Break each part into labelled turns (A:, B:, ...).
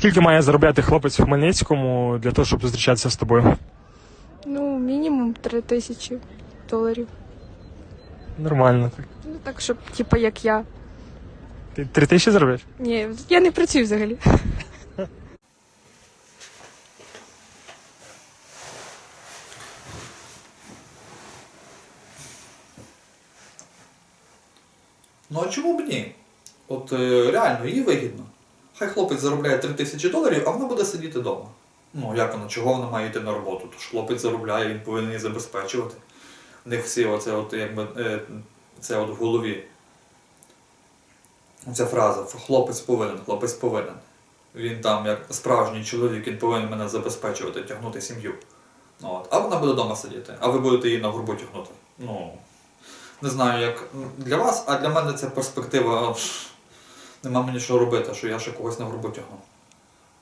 A: Скільки має заробляти хлопець в Хмельницькому для того, щоб зустрічатися з тобою?
B: Ну, мінімум три тисячі доларів.
A: Нормально так.
B: Ну так, щоб, типа, як я.
A: Ти три тисячі заробляєш?
B: Ні, я не працюю взагалі.
C: Ну а чому б ні? От е, реально, їй вигідно. Хай хлопець заробляє 3 тисячі доларів, а вона буде сидіти вдома. Ну, як вона, чого вона має йти на роботу? Тож хлопець заробляє, він повинен її забезпечувати. В них всі оце от, якби, е, це от в голові. Ця фраза хлопець повинен, хлопець повинен. Він там, як справжній чоловік, він повинен мене забезпечувати, тягнути сім'ю. Ну, От. А вона буде вдома сидіти, а ви будете її на горбу тягнути. Ну, не знаю, як для вас, а для мене це перспектива. Нема мені що робити, що я ще когось на горбу тягну.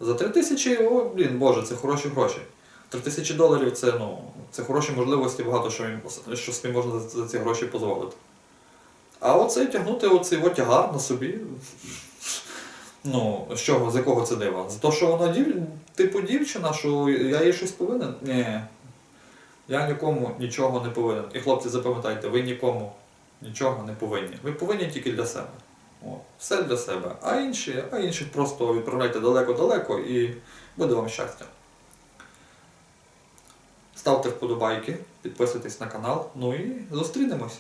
C: За три тисячі, о, блін, боже, це хороші гроші. Три тисячі доларів це, ну, це хороші можливості, багато що, що собі можна за, за ці гроші дозволити. А оце тягнути оцей тягар на собі. Ну, з чого, з якого це дива? За те, що вона дів... типу дівчина, що я їй щось повинен? Ні. Я нікому нічого не повинен. І хлопці, запам'ятайте, ви нікому нічого не повинні. Ви повинні тільки для себе. О, все для себе. А інші, а інших просто відправляйте далеко-далеко і буде вам щастя. Ставте вподобайки, підписуйтесь на канал, ну і зустрінемось.